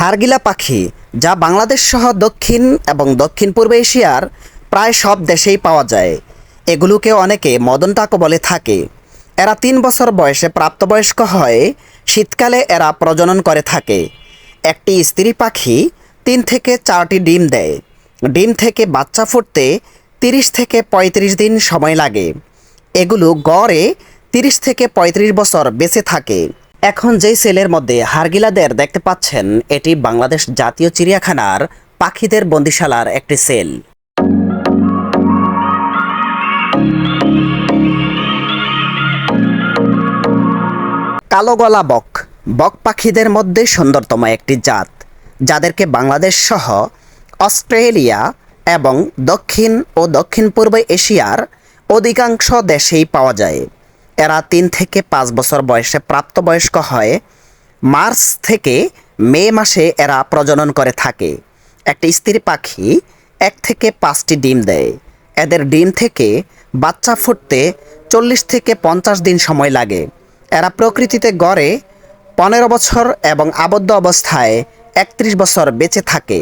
হারগিলা পাখি, যা বাংলাদেশ সহ দক্ষিণ এবং দক্ষিণ পূর্ব এশিয়ার প্রায় সব দেশেই পাওয়া যায়। এগুলোকে অনেকে মদন টাকো বলে থাকে। এরা তিন বছর বয়সে প্রাপ্তবয়স্ক হয় শীতকালে এরা প্রজনন করে থাকে। একটি স্ত্রী পাখি তিন থেকে চারটি ডিম দেয়। ডিম থেকে বাচ্চা ফুটতে তিরিশ থেকে পঁয়ত্রিশ দিন সময় লাগে। এগুলো গড়ে তিরিশ থেকে পঁয়ত্রিশ বছর বেঁচে থাকে। এখন যেই সেলের মধ্যে হারগিলাদের দেখতে পাচ্ছেন, এটি বাংলাদেশ জাতীয় চিড়িয়াখানার পাখিদের বন্দিশালার একটি সেল। কালো গলা বক। বক পাখিদের মধ্যে সুন্দরতম একটি জাত, যাদেরকে বাংলাদেশ সহ অস্ট্রেলিয়া এবং দক্ষিণ ও দক্ষিণ পূর্ব এশিয়ার অধিকাংশ দেশেই পাওয়া যায়। এরা তিন থেকে পাঁচ বছর বয়সে প্রাপ্তবয়স্ক হয়। মার্চ থেকে মে মাসে এরা প্রজনন করে থাকে। একটি স্ত্রী পাখি এক থেকে পাঁচটি ডিম দেয়। এদের ডিম থেকে বাচ্চা ফুটতে চল্লিশ থেকে পঞ্চাশ দিন সময় লাগে। এরা প্রকৃতিতে গড়ে পনেরো বছর এবং আবদ্ধ অবস্থায় একত্রিশ বছর বেঁচে থাকে।